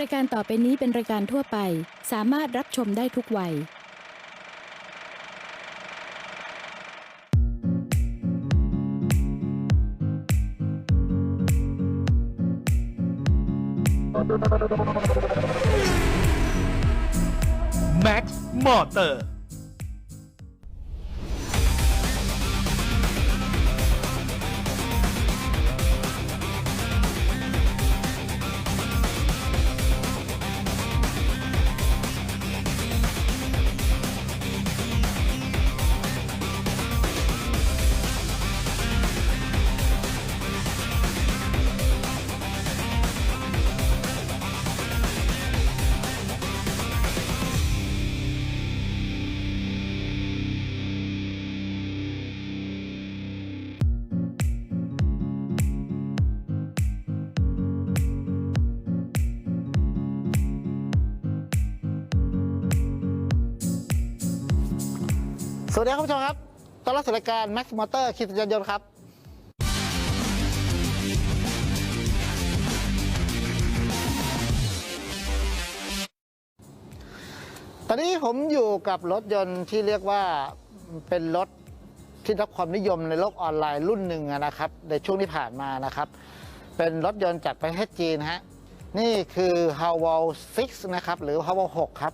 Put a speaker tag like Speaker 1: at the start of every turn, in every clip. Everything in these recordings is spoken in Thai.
Speaker 1: รายการต่อไปนี้เป็นรายการทั่วไป สามารถรับชมได้ทุกวัย
Speaker 2: แม็
Speaker 3: สวัสดีครับผู้ชมครับต้อนรับสู่รายการ Max Motor ขีดยานยนต์ครับ ตอนนี้ผมอยู่กับรถยนต์ที่เรียกว่าเป็นรถที่รับความนิยมในโลกออนไลน์รุ่นหนึ่งนะครับ ในช่วงที่ผ่านมานะครับ เป็นรถยนต์จากประเทศจีนฮะ นี่คือ h a w a l 6 นะครับ หรือ h a w a l 6 ครับ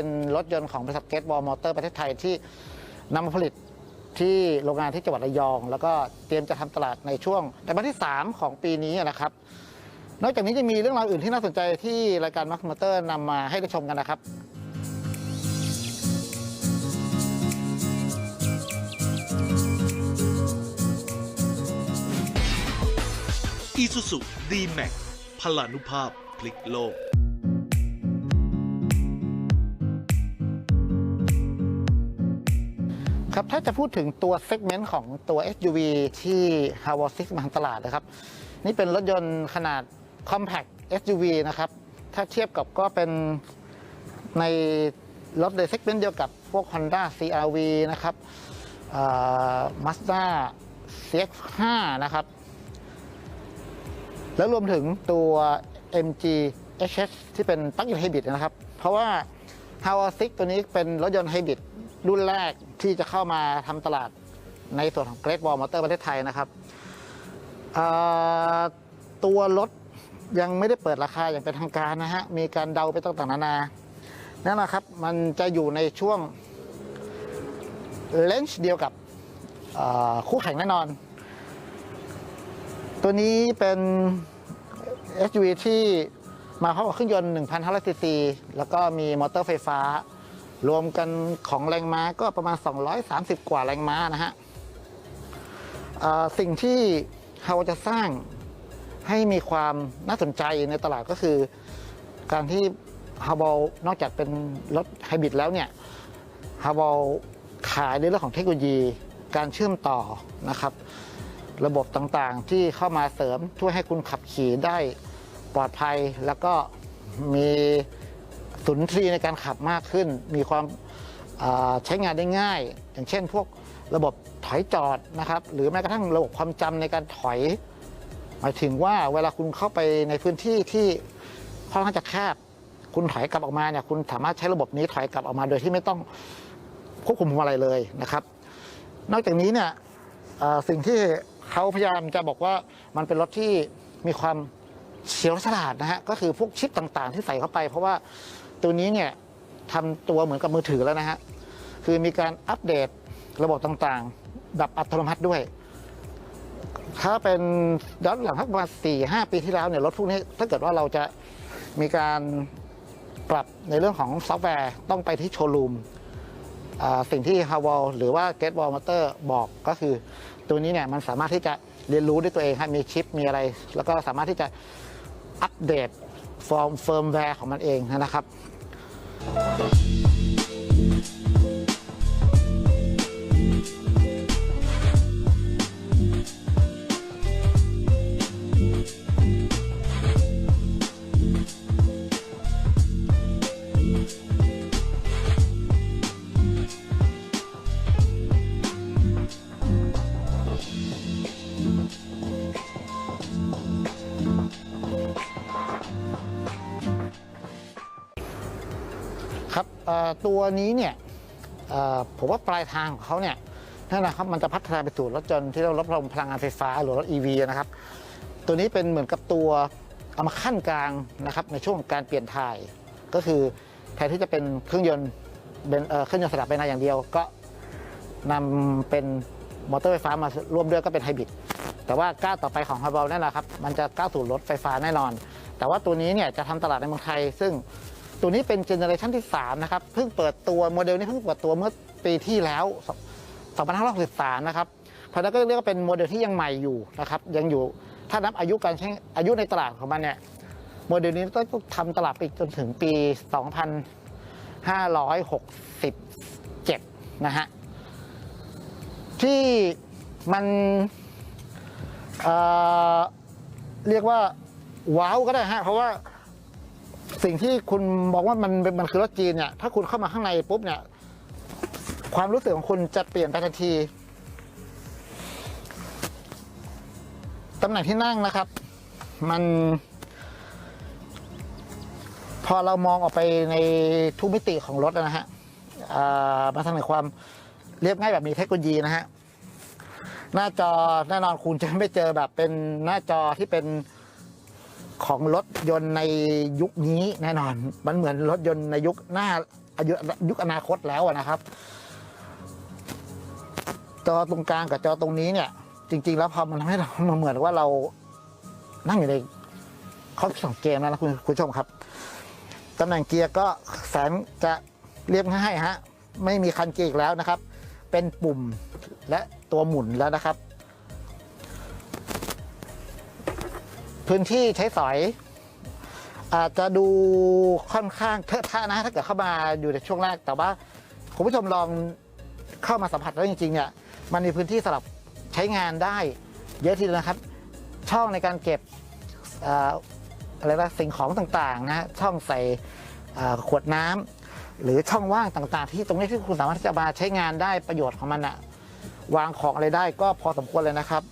Speaker 3: เป็นรถยนต์ของบริษัทเกตบอลมอเตอร์ประเทศไทยที่นำมาผลิตที่โรงงานที่จังหวัดระยอง แล้วก็เตรียมจะทำตลาดในช่วงไตรมาสที่ 3 ของปีนี้นะครับ นอกจากนี้จะมีเรื่องราวอื่นที่น่าสนใจที่รายการมัคมอเตอร์นำมาให้ได้ชมกันนะครับ
Speaker 2: อีซูซูดีแม็กพลานุภาพพลิกโลก
Speaker 3: ครับถ้าจะพูดถึงตัวเซกเมนต์ของตัว SUV ที่ h a w a l 6มาทางตลาดนะครับ นี่เป็นรถยนต์ขนาด Compact SUV นะครับ ถ้าเทียบกับก็เป็นในรถในเซกเมนต์เดียวกับพวก Honda CRV นะครับมาสด้า CX5 นะครับ แล้วรวมถึงตัว MG HS ที่เป็นปลั๊กอินไฮบริดนะครับ เพราะว่า h a w a l 6ตัวนี้เป็นรถยนต์ไฮบริดรุ่นแรก ที่จะเข้ามาทำตลาดในส่วนของ Great Wall Motor ประเทศไทยนะครับตัวรถยังไม่ได้เปิดราคาอย่างเป็นทางการนะฮะ มีการเดาไปต่างๆนานานั่นแหละครับ มันจะอยู่ในช่วงเลนจ์เดียวกับคู่แข่งแน่นอน ตัวนี้เป็น SUV ที่มาพร้อมกับเครื่องยนต์1,500ซีซีแล้วก็มีมอเตอร์ไฟฟ้า รวมกันของแรงม้าก็ประมาณ 230 กว่าแรงม้านะฮะสิ่งที่เราจะสร้างให้มีความน่าสนใจในตลาดก็คือ การที่ฮาบอลนอกจากเป็นรถไฮบริดแล้วเนี่ยฮาบอลขายในเรื่องของเทคโนโลยี การเชื่อมต่อนะครับ ระบบต่างๆที่เข้ามาเสริมช่วยให้คุณขับขี่ได้ปลอดภัยแล้วก็มี สุนทรีในการขับมากขึ้น มีความใช้งานได้ง่าย อย่างเช่น พวกระบบถอยจอดนะครับหรือแม้กระทั่งระบบความจำในการถอย หมายถึงว่าเวลาคุณเข้าไปในพื้นที่ที่ค่อนข้างจะแคบคุณถอยกลับออกมาเนี่ยคุณสามารถใช้ระบบนี้ถอยกลับออกมาโดยที่ไม่ต้องควบคุมพวงมาลัยเลยนะครับ นอกจากนี้เนี่ยสิ่งที่เขาพยายามจะบอกว่ามันเป็นรถที่มีความเฉียวฉลาดนะฮะก็คือพวกชิปต่างๆ ที่ใส่เข้าไป เพราะว่า ตัวนี้เนี่ยทำตัวเหมือนกับมือถือแล้วนะฮะ คือมีการอัปเดตระบบต่างๆ แบบอัตโนมัติด้วย ถ้าเป็นย้อนหลังสักประมาณสี่ห้าปีที่แล้วเนี่ยรถพวกนี้ถ้าเกิดว่าเราจะมีการปรับในเรื่องของซอฟต์แวร์ต้องไปที่โชว์รูมสิ่งที่ h a w a l หรือว่า Get Wall Motor บอกก็คือ ตัวนี้เนี่ยมันสามารถที่จะเรียนรู้ด้วยตัวเองฮะมีชิปมีอะไร แล้วก็สามารถที่จะอัปเดตฟอร์มเฟิร์มแวร์ของมันเองนะครับ ค ตัวนี้เนี่ยผมว่าปลายทางของเขาเนี่ยนั่นนะครับมันจะพัฒนาไปสู่รถยนต์ที่เรารถพลังงานไฟฟ้าหรือรถ EV นะครับ ตัวนี้เป็นเหมือนกับตัวเอามาขั้นกลางนะครับในช่วงการเปลี่ยนถ่าย ก็คือแทนที่จะเป็นเครื่องยนต์เป็นเเครื่องยนต์สลับไปนาอย่างเดียว ก็นำเป็นมอเตอร์ไฟฟ้ามาร่วมด้วยก็เป็นไฮบริดแต่ว่าก้าวต่อไปของฮาร์บอลนั่นแหละครับมันจะก้าวสู่รถไฟฟ้าแน่นอน แต่ว่าตัวนี้เนี่ยจะทำตลาดในเมืองไทย ซึ่ง ตัวนี้เป็นเจเนอเรชันที่ 3 นะครับ เพิ่งเปิดตัวโมเดลนี้เพิ่งเปิดตัวเมื่อปีที่แล้ว 2563 นะครับ เพราะนั้นก็เรียกว่าเป็นโมเดลที่ยังใหม่อยู่นะครับ ยังอยู่ ถ้านับอายุการใช้อายุในตลาดของมันเนี่ย โมเดลนี้ต้องทำตลาดไปจนถึงปี 2567 นะฮะ ที่มันเเรียกว่าว้าวก็ได้ฮะ เพราะว่า สิ่งที่คุณบอกว่ามันมันคือรถจีนเนี่ยถ้าคุณเข้ามาข้างในปุ๊บเนี่ย ความรู้สึกของคุณจะเปลี่ยนไปทันทีตำแหน่งที่นั่งนะครับ มัน พอเรามองออกไปในทุกมิติของรถนะฮะมาทางในความเรียบง่ายแบบมีเทคโนโลยีนะฮะหน้าจอแน่นอนคุณจะไม่เจอแบบเป็นหน้าจอที่เป็น ของรถยนต์ในยุคนี้แน่นอน มันเหมือนรถยนต์ในยุคหน้าอายุยุคอนาคตแล้วนะครับ จอตรงกลางกับจอตรงนี้เนี่ย จริง ๆ แล้วพอมันทำให้เรามันเหมือนว่าเรานั่งอยู่ในคอมของเกมแล้วนะคุณคุณผู้ชมครับตำแหน่งเกียร์ก็แสนจะเรียบง่ายฮะไม่มีคันเกียร์อีกแล้วนะครับ เป็นปุ่มและตัวหมุนแล้วนะครับ พื้นที่ใช้สอย อาจจะดูค่อนข้างเทอะทะนะ ถ้าเกิดเข้ามาอยู่ในช่วงแรก แต่ว่าคุณผู้ชมลองเข้ามาสัมผัสแล้วจริงๆเนี่ยมันมีพื้นที่สำหรับใช้งานได้ เยอะทีเดียวนะครับ ช่องในการเก็บเอ่อะไรนะสิ่งของต่างๆนะช่องใส่ขวดน้ำหรือช่องว่างต่างๆ ที่ตรงนี้ที่คุณสามารถที่จะมาใช้งานได้ประโยชน์ของมันอะวางของอะไรได้ก็พอสมควรเลยนะครับ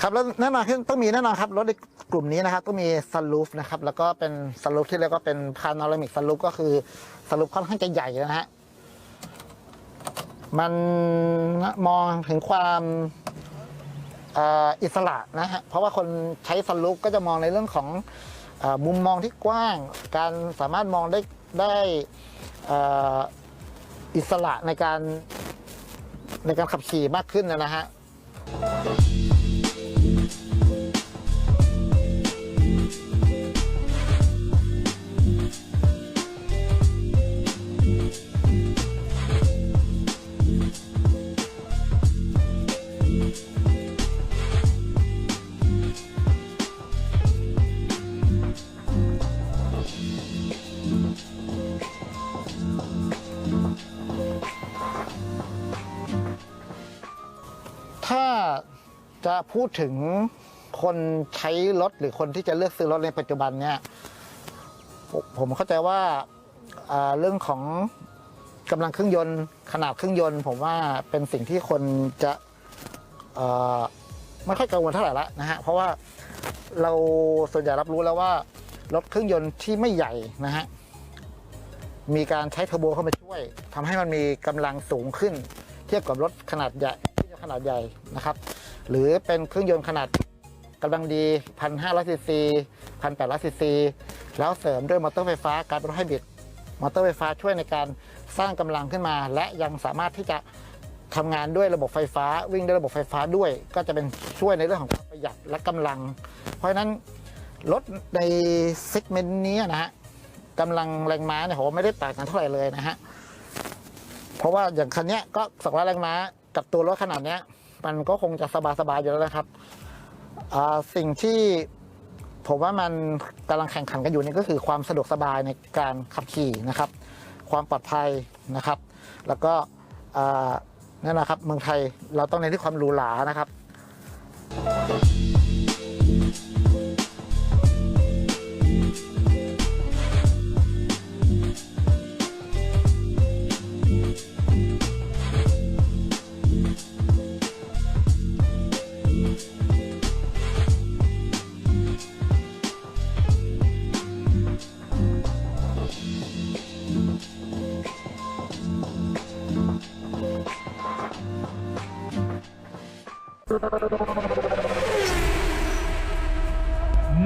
Speaker 3: ครับแล้วแน่นอนที่ต้องมีแน่นอนครับรถในกลุ่มนี้นะครับต้องมีซันรูฟนะครับแล้วก็เป็นซันรูฟที่เรียกว่าเป็นพาโนรามิกซันรูฟก็คือซันรูฟค่อนข้างจะใหญ่นะฮะมันมองถึงความอ,อิสระนะฮะเพราะว่าคนใช้ซันรูฟก็จะมองในเรื่องของอมุมมองที่กว้าง การสามารถมองได้ได้อิสระในการในการขับขี่มากขึ้นนะฮะ จะพูดถึงคนใช้รถหรือคนที่จะเลือกซื้อรถในปัจจุบันเนี่ยผมเข้าใจว่าเรื่องของกำลังเครื่องยนต์ขนาดเครื่องยนต์ ผมว่าเป็นสิ่งที่คนจะไม่ค่อยกังวลเท่าไหร่ละนะฮะเพราะว่าเราส่วนใหญ่รับรู้แล้วว่ารถเครื่องยนต์ที่ไม่ใหญ่นะฮะมีการใช้เทอร์โบเข้ามาช่วยทำให้มันมีกำลังสูงขึ้น เทียบกับรถขนาดใหญ่ขนาดใหญ่นะครับ หรือเป็นเครื่องยนต์ขนาดกำลังดี 1,500ซีซี1,800ซีซีแล้วเสริมด้วยมอเตอร์ไฟฟ้ากลารเป็นรถไฮบริดมอเตอร์ไฟฟ้าช่วยในการสร้างกำลังขึ้นมา และยังสามารถที่จะทำงานด้วยระบบไฟฟ้า วิ่งด้วยระบบไฟฟ้าด้วย ก็จะเป็นช่วยในเรื่องของความประหยัดและกำลัง เพราะฉะนั้นรถในเซกเมนต์นี้นะฮะกำลังแรงม้าเนี่ยผมไม่ได้ต่างกันเท่าไหร่เลยนะฮะเพราะว่าอย่างคันเนี้ยก็สองร้อยแรงม้ากับตัวรถขนาดเนี้ย มันก็คงจะสบายๆอยู่แล้วนะครับ สิ่งที่ผมว่ามันกำลังแข่งขันกันอยู่นี่ก็คือความสะดวกสบายในการขับขี่นะครับ ความปลอดภัยนะครับ แล้วก็นั่นนะครับเมืองไทยเราต้องเน้นที่ความหรูหรานะครับ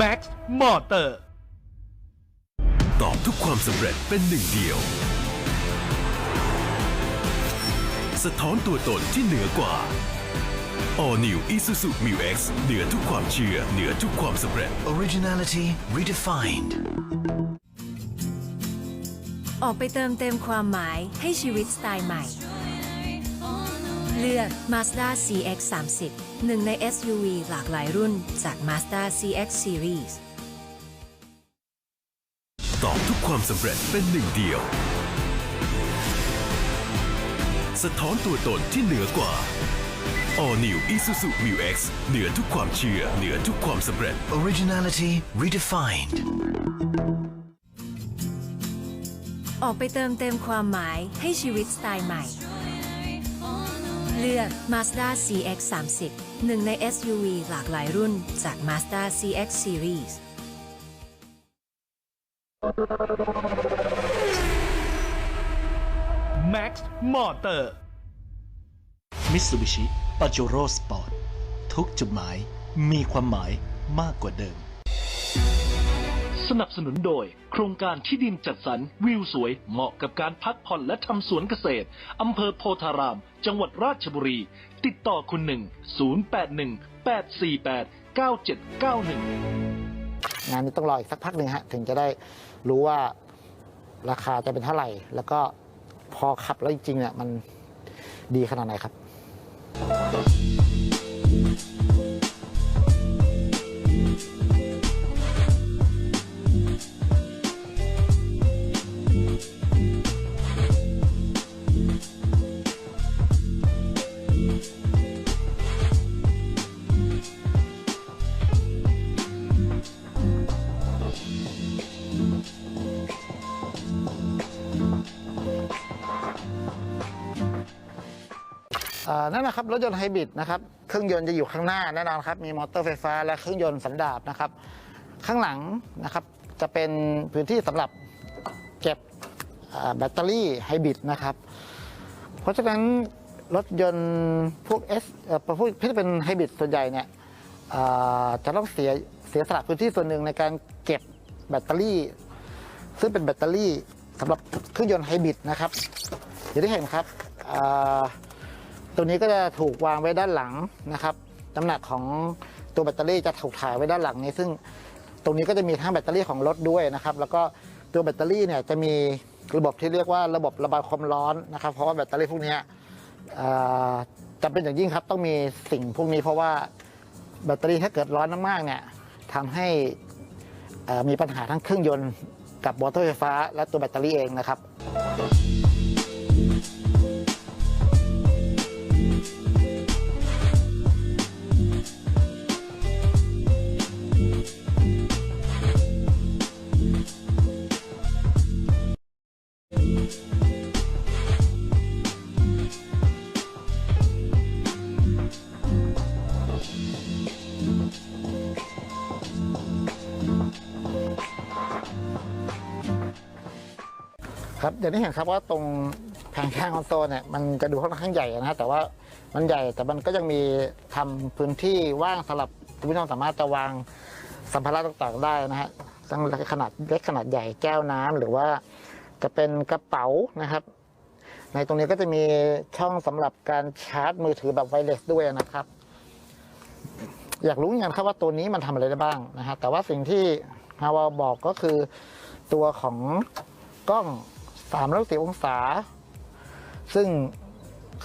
Speaker 2: Max Motor
Speaker 4: ตอบทุกความสำเร็จเป็นหนึ่งเดียว สะท้อนตัวตนที่เหนือกว่า All New Isuzu Mu X เหนือทุกความเชื่อ เหนือทุกความสำเร็จ
Speaker 5: Originality redefined.
Speaker 6: ออกไปเติมเต็มความหมายให้ชีวิตสไตล์ใหม่ เลือก Mazda CX-30 หนึ่งใน SUV หลากหลายรุ่นจาก Mazda CX Series
Speaker 4: ตอบทุกความสำเร็จเป็นหนึ่งเดียว สะท้อนตัวตนที่เหนือกว่า All New Isuzu Mu X เหนือทุกความเชื่อ เหนือทุกความสำเร็จ
Speaker 5: Originality redefined.
Speaker 6: ออกไปเติมเต็มความหมายให้ชีวิตสไตล์ใหม่ เลือก Mazda CX-30 หนึ่งใน SUV หลากหลายรุ่นจาก Mazda CX Series
Speaker 2: Max Motor Mitsubishi Pajero Sport ทุกจุดหมายมีความหมายมากกว่าเดิม สนับสนุนโดย โครงการที่ดินจัดสรรวิวสวยเหมาะกับการพักผ่อนและทำสวนเกษตร อำเภอโพธาราม จังหวัดราชบุรี ติดต่อคุณหนึ่ง081 848 9791
Speaker 3: งานนี้ต้องรออีกสักพักหนึ่งฮะ ถึงจะได้รู้ว่าราคาจะเป็นเท่าไหร่ แล้วก็พอขับแล้วจริงๆเนี่ยมันดีขนาดไหนครับ นั่นนะครับรถยนต์ไฮบริดนะครับเครื่องยนต์จะอยู่ข้างหน้าแน่นอนครับมีมอเตอร์ไฟฟ้าและเครื่องยนต์สันดาปนะครับข้างหลังนะครับจะเป็นพื้นที่สำหรับเก็บแบตเตอรี่ไฮบริดนะครับเพราะฉะนั้นรถยนต์พวก S เอ่อพวกที่เป็นไฮบริดส่วนใหญ่เนี่ยจะต้องเสียเสียสละพื้นที่ส่วนหนึ่งในการเก็บแบตเตอรี่ ซึ่งเป็นแบตเตอรี่สำหรับเครื่องยนต์ไฮบริดนะครับอย่างที่เห็นครับ ตัวนี้ก็จะถูกวางไว้ด้านหลังนะครับน้ำหนักของตัวแบตเตอรี่จะถูกถ่ายไว้ด้านหลังนี้ซึ่งตรงนี้ก็จะมีทั้งแบตเตอรี่ของรถด้วยนะครับ แล้วก็ตัวแบตเตอรี่เนี่ยจะมีระบบที่เรียกว่าระบบระบายความร้อนนะครับ เพราะว่าแบตเตอรี่พวกนี้จำเป็นอย่างยิ่งครับต้องมีสิ่งพวกนี้เพราะว่าแบตเตอรี่ถ้าเกิดร้อนมากๆเนี่ยทำให้มีปัญหาทั้งเครื่องยนต์กับมอเตอร์ไฟฟ้า และตัวแบตเตอรี่เองนะครับ ครับอย่างที่เห็นครับว่าตรงแผงข้างคอนโซลเนี่ยมันจะดูค่อนข้างใหญ่นะฮะแต่ว่ามันใหญ่แต่มันก็ยังมีทำพื้นที่ว่างสำหรับคุณผู้ชมสามารถจะวางสัมภาระต่างๆได้นะฮะทั้งขนาดเล็กขนาดใหญ่แก้วน้ำหรือว่าจะเป็นกระเป๋านะครับ ในตรงนี้ก็จะมีช่องสำหรับการชาร์จมือถือแบบไวเลสด้วยนะครับ อยากรู้อนกันครับว่าตัวนี้มันทำอะไรได้บ้างนะฮะแต่ว่าสิ่งที่ฮาวาบอกก็คือตัวของกล้อง 360องศา ซึ่ง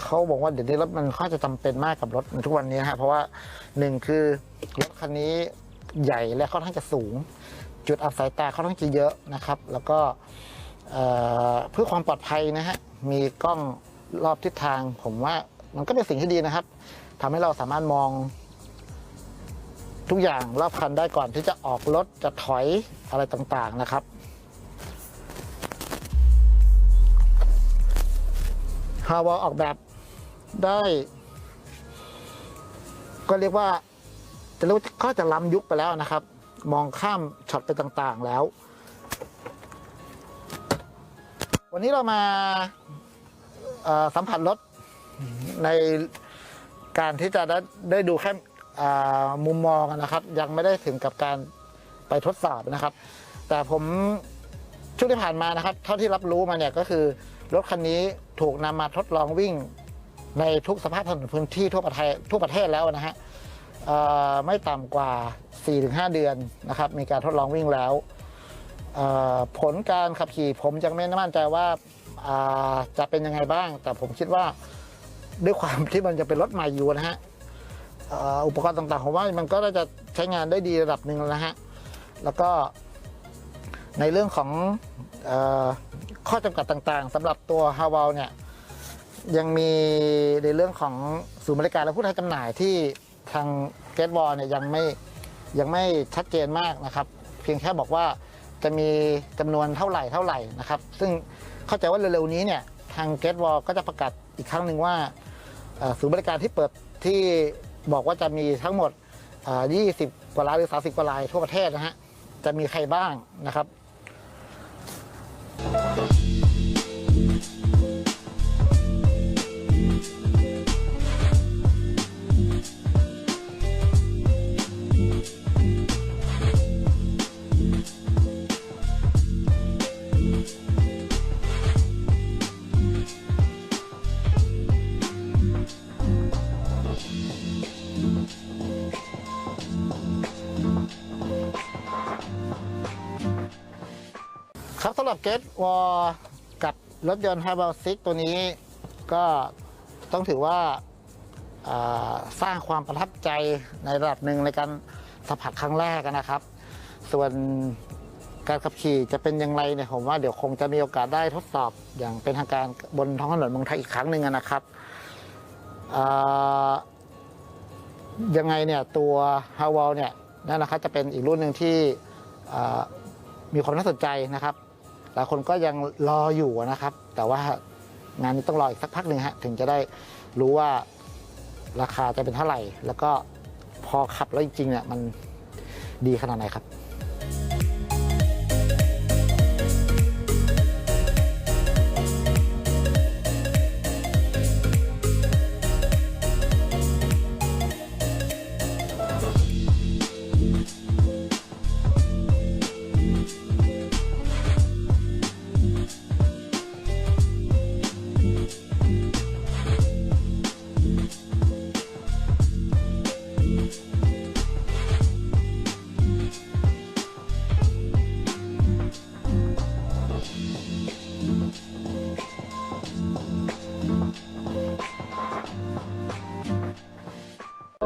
Speaker 3: เขาบอกว่าเดี๋ยวนี้รถมันค่อนจะจำเป็นมากกับรถในทุกวันนี้นะฮะเพราะว่าหนึ่งคือรถคันนี้ใหญ่และค่อนข้างจะสูง จุดอับสายตาค่อนข้างจะเยอะนะครับ แล้วก็เพื่อความปลอดภัยนะฮะมีกล้องรอบทิศทาง ผมว่ามันก็เป็นสิ่งที่ดีนะครับทำให้เราสามารถมอง ทุกอย่างรอบคันได้ก่อนที่จะออกรถจะถอยอะไรต่างๆนะครับ ฮาวาออกแบบได้ ก็เรียกว่าจะเรียกว่าก็จะล้ำยุคไปแล้วนะครับ มองข้ามช็อตไปต่างๆแล้ว วันนี้เรามาสัมผัสรถในการที่จะได้ได้ดูแค่มุมมองนะครับ ยังไม่ได้ถึงกับการไปทดสอบนะครับ แต่ผมช่วงที่ผ่านมานะครับ เท่าที่รับรู้มาเนี่ยก็คือ รถคันนี้ถูกนำมาทดลองวิ่งในทุกสภาพถนนพื้นที่ทั่วประเทศทั่วประเทศแล้วนะฮะไม่ต่ำกว่า 4-5 เดือนนะครับ มีการทดลองวิ่งแล้ว ผลการขับขี่ผมยังไม่มั่นใจว่าจะเป็นยังไงบ้าง แต่ผมคิดว่าด้วยความที่มันจะเป็นรถใหม่อยู่นะฮะอ,อุปกรณ์ต่างๆผมว่ามันก็จะใช้งานได้ดีระดับหนึ่งแล้วนะฮะ แล้วก็ในเรื่องของ ข้อจำกัดต่างๆสำหรับตัวฮาว l เนี่ยยังมีในเรื่องของศูนย์บริการและผู้ให้จำหน่ายที่ทางเกตบอลเนี่ยยังไม่ยังไม่ชัดเจนมากนะครับ เพียงแค่บอกว่าจะมีจำนวนเท่าไหร่เท่าไหร่นะครับ ซึ่งเข้าใจว่าเร็วๆนี้เนี่ยทางเกตบอลก็จะประกาศอีกครั้งหนึ่งว่าศูนย์บริการที่เปิดที่บอกว่าจะมีทั้งหมด 20 กว่าลายหรือ 30 กว่าลายทั่วประเทศนะฮะจะมีใครบ้างนะครับ ค หรับเกตวอลกับรถยนต์ h ฮ r บ l ซิกตัวนี้ก็ต้องถือว่าาสร้างความประทับใจในระดับหนึ่งในการสัมผัสครั้งแรกนะครับ ส่วนการขับขี่จะเป็นยังไงเนี่ยผมว่าเดี๋ยวคงจะมีโอกาสได้ทดสอบอย่างเป็นทางการบนท้องถนนเมืองไทยอีกครั้งหนึ่งนะครับยังไงเนี่ยตัว h าว l เนี่ยนั่นนะครับจะเป็นอีกรุ่นหนึ่งที่มีความน่าสนใจนะครับ หลายคนก็ยังรออยู่นะครับ แต่ว่างานนี้ต้องรออีกสักพักหนึ่งฮะถึงจะได้รู้ว่าราคาจะเป็นเท่าไหร่ แล้วก็พอขับแล้วจริงๆเนี่ยมันดีขนาดไหนครับ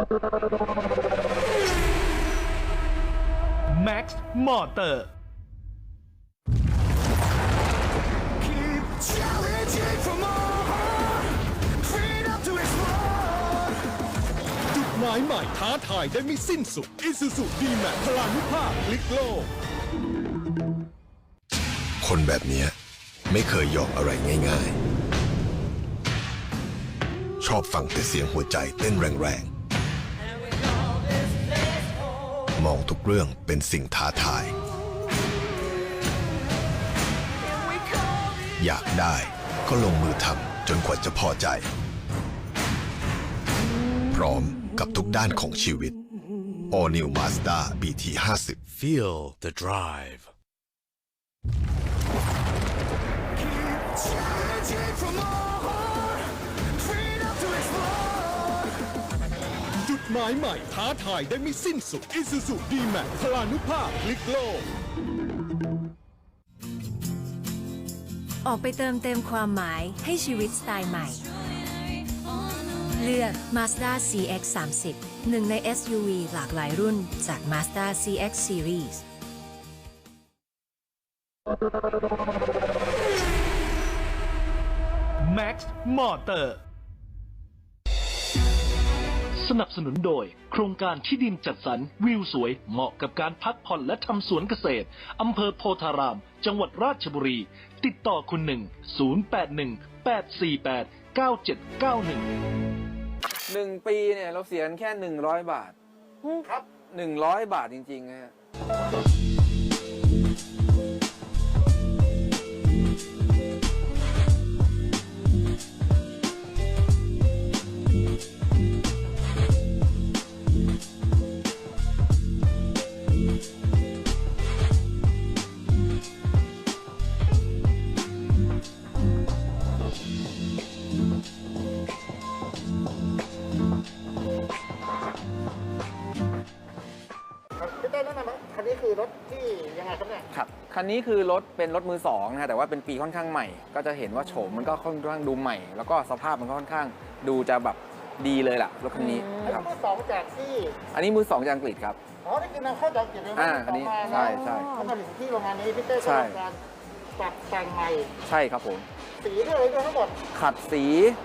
Speaker 2: Max Motor
Speaker 7: Keep challenging for more. Freedom to explore.
Speaker 8: จุดหมายใหม่ท้าทายได้ไม่สิ้นสุด Isuzu D-Max พลานุภาพพลิกโลก
Speaker 9: คนแบบเนี้ยไม่เคยยอมอะไรง่าย ๆ ชอบฟังแต่เสียงหัวใจเต้นแรง มองทุกเรื่องเป็นสิ่งท้าทาย อยากได้ก็ลงมือทำจนกว่าจะพอใจ พร้อมกับทุกด้านของชีวิต All New Mazda BT 50
Speaker 4: Feel the drive
Speaker 7: Challenging for more.
Speaker 8: หมายใหม่ท้าทายได้ไม่สิ้นสุด Isuzu D-Max พลานุภาพพลิกโลก
Speaker 6: ออกไปเติมเต็มความหมายให้ชีวิตสไตล์ใหม่ เลือก Mazda CX 30หนึ่งใน SUV หลากหลายรุ่นจาก Mazda CX Series
Speaker 2: Max Motor สนับสนุนโดย โครงการที่ดินจัดสรรวิวสวยเหมาะกับการพักผ่อนและทำสวนเกษตร อำเภอโพธาราม จังหวัดราชบุรี ติดต่อคุณหนึ่ง081 848 9791
Speaker 10: หนึ่งปีเนี่ยเราเสียกันแค่หนึ่งร้อยบาท
Speaker 11: ครับ
Speaker 10: หนึ่งร้อยบาทจริงๆนะฮะ
Speaker 11: นนี้คือรถเป็
Speaker 10: นรถมือสองนะฮะแต่ว่าเป็นปีค่อนข้างใหม่ ก็จะเห็นว่าโฉมมันก็ค่อนข้างดูใหม่ แล้วก็สภาพมันก็ค่อนข้างดูจะแบบดีเลยล่ะรถคันนี้
Speaker 11: อัน
Speaker 10: ครั
Speaker 11: นี้
Speaker 10: บ
Speaker 11: มือสองจากที่
Speaker 10: อันนี้มือสองจากอังกฤษครับ
Speaker 11: อ๋อนี่คือนำเข้าจากอังกฤษเลย
Speaker 10: อ่า
Speaker 11: มืสง
Speaker 10: อันนี้
Speaker 11: มา
Speaker 10: ใช่ใช่
Speaker 11: แล้วมาถึงที่โรงงานนี้พี่เต้ก็
Speaker 10: ใช่
Speaker 11: ทำการปรับแต่งใหม่
Speaker 10: ใช่ครับผม
Speaker 11: สีด้วยอะไรด้วยทั้งหมด
Speaker 10: ขัดสี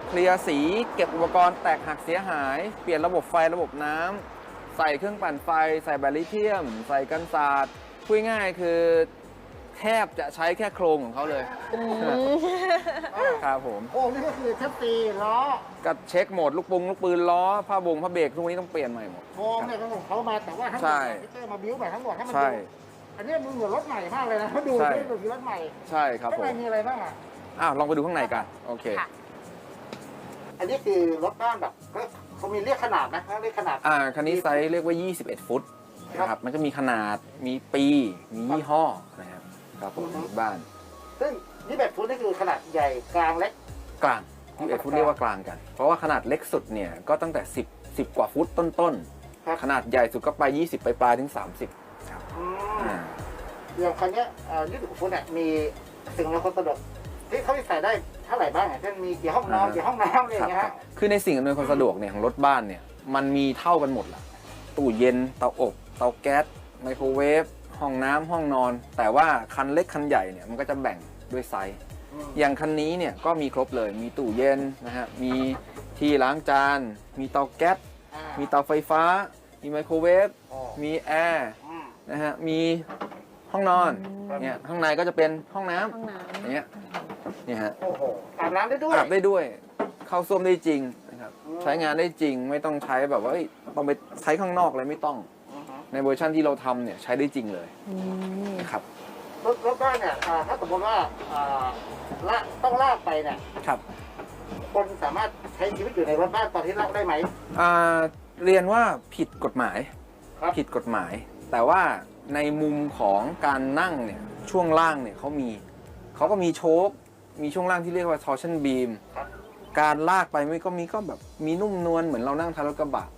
Speaker 10: เคลียร์สี เก็บอุปกรณ์แตกหักเสียหาย เปลี่ยนระบบไฟระบบน้ำใส่เครื่องปั่นไฟ ใส่แบตลิเทียม ใส่กันศาสตร์พูดง่ายๆคือ แทบจะใช้แค่โครงของเขาเลย ครับผม
Speaker 11: โอ้นี่ก็คือแคปซีล้อ
Speaker 10: ก็เช็คโหมดลูกปุงลูกปืนล้อผ้าบงผ้าเบรกทุกนี้ต้องเปลี่ยนใหม่หมด
Speaker 11: โครงเนี่ยก็ของเขามาแต่ว่าทั้งหม
Speaker 10: ใช่
Speaker 11: ดเนี่ยพี่เต้มาบิ้วใหม่ทั้งหมดให้มัน
Speaker 10: ใช่
Speaker 11: ดูอันนี้มันเหมือนรถใหม่มากเลยนะเขาดู
Speaker 10: ใช่
Speaker 11: ที่ดูที่รถใหม่
Speaker 10: ใช่ครับ
Speaker 11: ข้าง
Speaker 10: ผม
Speaker 11: ในมีอะไรบ้างอะ
Speaker 10: อ้าวลองไปดูข้างในกัน โอเค
Speaker 11: ค่ะ อันนี้คือรถบ้านแบบก็เขามีเรียกขนาดนะเขาเรียกขนาด
Speaker 10: อ่าคันนี้ไซส์เรียกว่า 21 ฟุตนะค
Speaker 11: ครั
Speaker 10: รับ
Speaker 11: บ
Speaker 10: มันจะมีขนาด มีปี มียี่ห้อนะครับ ครับผม
Speaker 11: อือฮึ
Speaker 10: บ้าน
Speaker 11: ซึ่งนี่แบบฟุตนี่คือขนาดใหญ่กลางเล็ก
Speaker 10: กลาง21ฟุตเรียกว่ากลางกัน เพราะว่าขนาดเล็กสุดเนี่ยก็ตั้งแต่ 10 10 กว่าฟุตต้น
Speaker 11: ครับ
Speaker 10: ๆ ขนาดใหญ่สุดก็ไป 20 ไปปลายๆถึง 30ครับ
Speaker 11: อืม
Speaker 10: อ่า
Speaker 11: อย่างคันเนี้ยยี่สิบฟุตเนี่ยมีสิ่งอำนวยความสะดวกที่เขาใส่ได้เท่าไหร่บ้างอะเช่นมีกี่ห้องนอน
Speaker 10: อ่า
Speaker 11: กี่ห้องน้ำอะไรอ
Speaker 10: ค
Speaker 11: ย่า
Speaker 10: รับ
Speaker 11: งเงี้ย
Speaker 10: ครั
Speaker 11: ฮะ
Speaker 10: บคือในสิ่งอำนวยความสะดวกเนี่ยของรถบ้านเนี่ยมันมีเท่ากันหมดแหละตู้เย็นเตาอบ เตาแก๊สไมโครเวฟ ห้องน้ำห้องนอน แต่ว่าคันเล็กคันใหญ่เนี่ยมันก็จะแบ่งด้วยไซส์
Speaker 11: อืม
Speaker 10: อย่างคันนี้เนี่ยก็มีครบเลยมีตู้เย็นนะฮะมีที่ล้างจาน มีเตาแก๊ส
Speaker 11: อ่า
Speaker 10: มีเตาไฟฟ้า มีไมโครเวฟ
Speaker 11: อ๋อ
Speaker 10: มีแอร์
Speaker 11: อืม
Speaker 10: นะฮะมีห้องนอน
Speaker 11: ครับ
Speaker 10: เนี่ยข้างในก็จะเป็นห้องน้
Speaker 12: ห้องน้ำ
Speaker 10: อย่างเงี้ยเนี่ยฮะ
Speaker 11: โอ้โหอาบน้ำได้ด้วย
Speaker 10: อาบได้ด้วย เข้าส้วมได้จริงนะครับ
Speaker 11: อืม
Speaker 10: ใช้งานได้จริง ไม่ต้องใช้แบบว่าเอ้ยต้องไปใช้ข้างนอกเลยไม่ต้อง
Speaker 11: อือฮึ
Speaker 10: ในเวอร์ชันที่เราทำเนี่ยใช้ได้จริงเลยำ
Speaker 12: อืม
Speaker 10: นะครับ
Speaker 11: รถรถบ้านเนี่ยอ่าถ้าสมมติว่าอ่าละต้องลากไปเนี่ย
Speaker 10: ครับ
Speaker 11: คนสามารถใช้ชีวิตอยู่ในรถบ้านตอนที่ลากได้ไหม
Speaker 10: อ่าเรียนว่าผิดกฎหมาย
Speaker 11: ครับ
Speaker 10: ผิดกฎหมาย แต่ว่าในมุมของการนั่งเนี่ยช่วงล่างเนี่ยเขามีเขาก็มีโชคมีช่วงล่างที่เรียกว่า torsion beam
Speaker 11: ครับ
Speaker 10: การลากไปไม่ก็มีก็แบบมีนุ่มนวลเหมือนเรานั่งท้ายรถกระบะ
Speaker 11: ครับ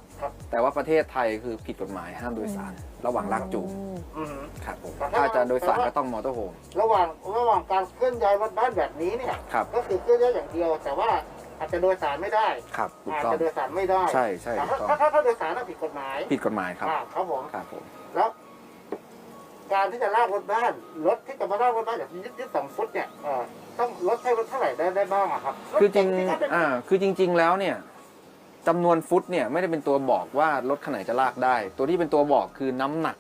Speaker 10: แต่ว่าประเทศไทยคือผิดกฎหมายห้ามโดยสาร ระหว่างลากจูง
Speaker 11: อือฮึ
Speaker 10: ครับผม
Speaker 11: แต่ถ้า
Speaker 10: ถ้าจะโดยสารก็ต้องมอเตอร์โฮม
Speaker 11: ระหว่างระหว่างการเคลื่อนย้ายรถบ้านแบบนี้เนี่ย
Speaker 10: ครับ
Speaker 11: ก็คือเคลื่อนย้ายอย่างเดียว แต่ว่าอาจจะโดยสารไม่ได้
Speaker 10: ครับถูก
Speaker 11: อาจ
Speaker 10: ต้อง
Speaker 11: จะโดยสารไม่ได้
Speaker 10: ใช่ใช่
Speaker 11: แต่
Speaker 10: ถูกต้อง
Speaker 11: ถ้าถ้าถ้าโดยสารน่ะผิดกฎหมาย
Speaker 10: ผิดกฎหมายครับ
Speaker 11: อ่าครับผม
Speaker 10: ครับผม
Speaker 11: แล้ว การที่จะลากรถบ้านรถที่จะมาลากรถบ้านแบบยึดยึดสองฟุตเนี่ยเอ่อต้องรถใช้รถเท่าไหร่ได้ได้บ้างอะครับ
Speaker 10: คือจริง
Speaker 11: ถเก๋ที่เขาเป็น
Speaker 10: อ่า คือจริง ๆ แล้วเนี่ย จำนวนฟุตเนี่ยไม่ได้เป็นตัวบอกว่ารถคันไหนจะลากได้ ตัวที่เป็นตัวบอกคือน้ำหนัก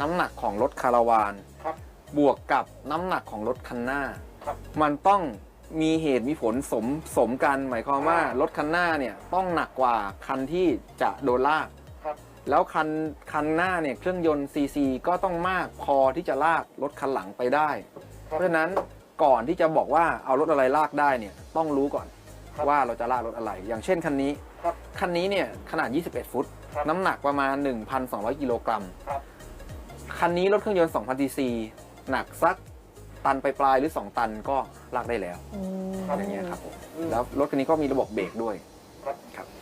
Speaker 10: น้ำหนักของรถคาราวาน
Speaker 11: ครับ
Speaker 10: บวกกับน้ำหนักของรถคันหน้า
Speaker 11: ครับ
Speaker 10: มันต้องมีเหตุมีผลสมสมกัน หมายความว่า
Speaker 11: อ่าร
Speaker 10: ถคันหน้าเนี่ยต้องหนักกว่าคันที่จะโดนลาก
Speaker 11: ครับ
Speaker 10: แล้วคันคันหน้าเนี่ยเครื่องยนต์ซีซีก็ต้องมากพอที่จะลากรถคันหลังไปได้
Speaker 11: ครับ
Speaker 10: เพราะฉะนั้นก่อนที่จะบอกว่าเอารถอะไรลากได้เนี่ยต้องรู้ก่อน
Speaker 11: ครับ
Speaker 10: ว่าเราจะลากรถอะไร อย่างเช่นคันนี้
Speaker 11: ครับ
Speaker 10: คันนี้เนี่ยขนาด 21 ฟุต
Speaker 11: ครับ
Speaker 10: น้ำหนักประมาณ 1,200 กิโลกรัม
Speaker 11: ครับ
Speaker 10: คันนี้รถเครื่องยนต์2,000ซีซีหนักสักตันไปปลายๆหรือ 2 ตันก็ลากได้แล้ว
Speaker 12: อืม
Speaker 10: อย่างเงี้ยครับผม
Speaker 11: อืม
Speaker 10: แล้วรถคันนี้ก็มีระบบเบรกด้วย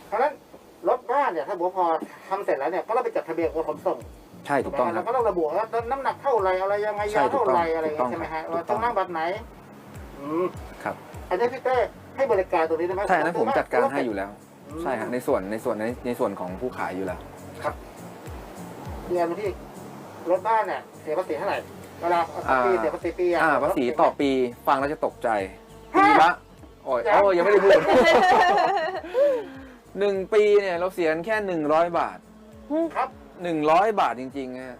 Speaker 11: เพราะฉะนั้นรถบ้านเนี่ยถ้าผมพอทำเสร็จแล้วเนี่ยก็ต้องไปจดทะเบียนกับขนส่ง
Speaker 10: ใช่ถูกต้องค
Speaker 11: แล้
Speaker 10: รั
Speaker 11: ว
Speaker 10: บ
Speaker 11: ก็ต้องระบุว่าน้ำหนักเท่าไรอะไรยังไง
Speaker 10: ใช่
Speaker 11: ยาวเท่าไร
Speaker 10: ถูกต้อง
Speaker 11: อะไรอย่างเงี้ย
Speaker 10: ถูกต้อง
Speaker 11: ใช่ไหมฮะ
Speaker 10: ถูก
Speaker 11: ว่า
Speaker 10: ต้
Speaker 11: ต้
Speaker 10: อ
Speaker 11: องงนั่งแบบไหนอืม
Speaker 10: ครับ
Speaker 11: อันนี้พี่เต้ให้บริการตรงนี้ได้ไหม
Speaker 10: ใช่นั้นผมจัดการให้อยู่แล้ว
Speaker 11: อืม
Speaker 10: ใช่ฮะในส่วนในส่วนในในส่วนของผู้ขายอยู่แล้ว
Speaker 3: ครับเรียนมาที่รถบ้านเนี่ยเสียภาษีเท่าไหร่เวลาเอาปีเสียภาษีปีอะ
Speaker 10: อ่าภาษีต่อปีฟังแล้วจะตกใจปีละโอ้ยโอ้ยยังไม่ได้พูดหนึ่งปีเนี่ยเราเสียกันแค่หนึ่งร้อยบาท
Speaker 3: ครับ
Speaker 10: หนึ่งร้อยบาทจริงๆฮะ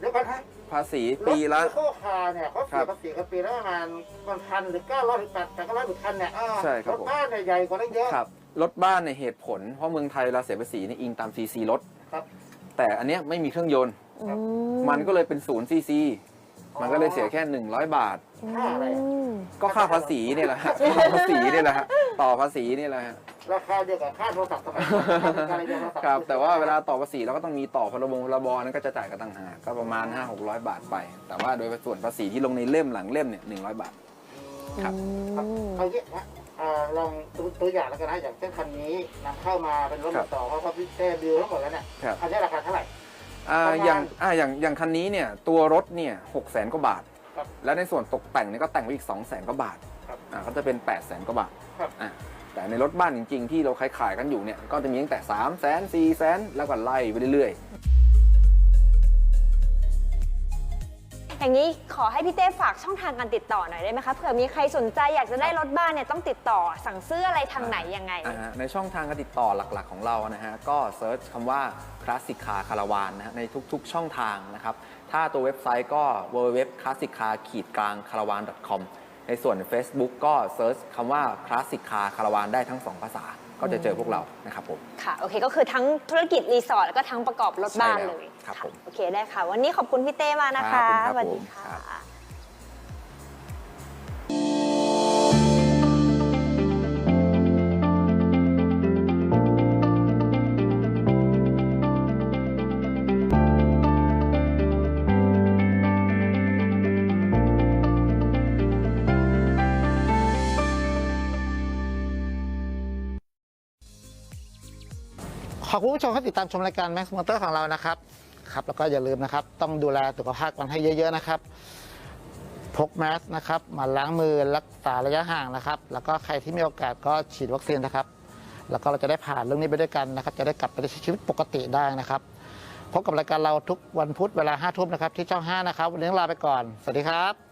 Speaker 3: เดี๋ยวก่อนฮะ
Speaker 10: ภาษีปีละ
Speaker 3: รถอีโคคาร์เนี่ยเขาเสี
Speaker 10: ครั
Speaker 3: ย
Speaker 10: บ
Speaker 3: ภาษีกันปีละประมาณพันหรือเก้าร้อยหรือแปดแต่ก็ร้อยหรือพันเนี่ยอ่า
Speaker 10: ใช่ครับ
Speaker 3: รถ
Speaker 10: ผม
Speaker 3: บ้านเนี่ยใหญ่กว่านั้นเยอะ
Speaker 10: ครับ รถบ้านในยเหตุผล เพราะเมืองไทยเราเสียภาษีนี่อิงตามซีซีรถ
Speaker 3: ครับ
Speaker 10: แต่อันเนี้ยไม่มีเครื่องยนต์
Speaker 12: อื
Speaker 10: มันก็เลยเป็นศูนย์ซีซีมันก็เลยเสียแค่ 100 บาท
Speaker 3: ค่าอะไรอะ
Speaker 12: อืม
Speaker 10: ก็ค่าภาษีเนี่ยแหละฮะภาษีเนี่ยแหละฮะต่อภาษีเนี่ยแหละฮะ
Speaker 3: ราคาเดียวกับค่าโทรศัพท์สมัยก่อนค่าเดียวกับโทรศัพท์
Speaker 10: ครับแต่ว่าเวลาต่อภาษีเราก็ต้องมีต่อพรบงพรบนั้นก็จะจ่ายกันต่างหากก็ประมาณ 5 6 0 0 บาทไป แต่ว่าโดยส่วนภาษีที่ลงในเล่มหลังเล่มเนี่ย100 บาท ครับ
Speaker 3: ครับเอาเยอะนะอ่า ลองตัวตัวอย่างแล้วกันนะอย่างเช่นคันนี้นำเข้ามาเป็นรถมือสองเพราะว่าพี่เต้ดิวทั้งหมดแล้วเนี่ย
Speaker 10: ครับ
Speaker 3: คันนี้ราคาเท่าไหร่
Speaker 10: อ่า
Speaker 3: ประมาณ
Speaker 10: อย่างอ่าอย่างอย่างคันนี้เนี่ยตัวรถเนี่ยหกแสนกว่าบาท
Speaker 3: ครับ
Speaker 10: แล้วในส่วนตกแต่งเนี่ยก็แต่งไปอีก2องแสนกว่าบาท
Speaker 3: ครับ
Speaker 10: อ่าก็จะเป็น8ปดแสนกว่าบาท
Speaker 3: ครับ
Speaker 10: อ่าแต่ในรถบ้านจริง ๆ ที่เราขายขายๆกันอยู่เนี่ยก็จะมีตั้งแต่3ามแสนสี่แสนแล้วก็ไล่ไปเรื่อย
Speaker 12: อย่างนี้ขอให้พี่เต้ฝากช่องทางการติดต่อหน่อยได้ไหมคะเผื่อมีใครสนใจอยากจะได้รถบ้านเนี่ยต้องติดต่อสั่งซื้ออะไรทางไหนยังไง
Speaker 10: อ่าฮะในช่องทางการติดต่อหลักๆของเรานะฮะก็เซิร์ชคำว่าคลาสสิกคาคาราวานนะฮะในทุกๆ ช่องทางนะครับ ถ้าตัวเว็บไซต์ก็ www classic car ขีดกลาง caravan com ในส่วน Facebook ก็เซิร์ชคำว่า classic car caravan ได้ทั้งสองภาษา ก็จะเจอพวกเรานะครับผม
Speaker 12: ค่ะ โอเค ก็คือทั้งธุรกิจรีสอร์ทแล้วก็ทั้งประกอบรถบ้าน
Speaker 10: ใช่แล้ว
Speaker 12: เลย
Speaker 10: ครับะผม
Speaker 12: โอเค ได้ค่ะ วันนี้ขอบคุณพี่เต้มากนะ
Speaker 10: ครั
Speaker 12: คะ
Speaker 10: บผมครับ
Speaker 12: สวัสดี
Speaker 10: ผม
Speaker 12: ค่ะ
Speaker 10: ครับ
Speaker 3: คุณผู้ชมที่ติดตามชมรายการ Max Motor ของเรานะครับครับแล้วก็อย่าลืมนะครับ ต้องดูแลสุขภาพกันให้เยอะๆนะครับ พกแมสนะครับมาล้างมือรักษาระยะห่างนะครับ แล้วก็ใครที่มีโอกาสก็ฉีดวัคซีนนะครับ แล้วก็เราจะได้ผ่านเรื่องนี้ไปด้วยกันนะครับ จะได้กลับไปใช้ชีวิตปกติได้นะครับพบกับรายการเราทุกวันพุธเวลา5ทุ่มนะครับที่ช่อง 5 นะครับ วันนี้ต้องลาไปก่อน สวัสดีครับ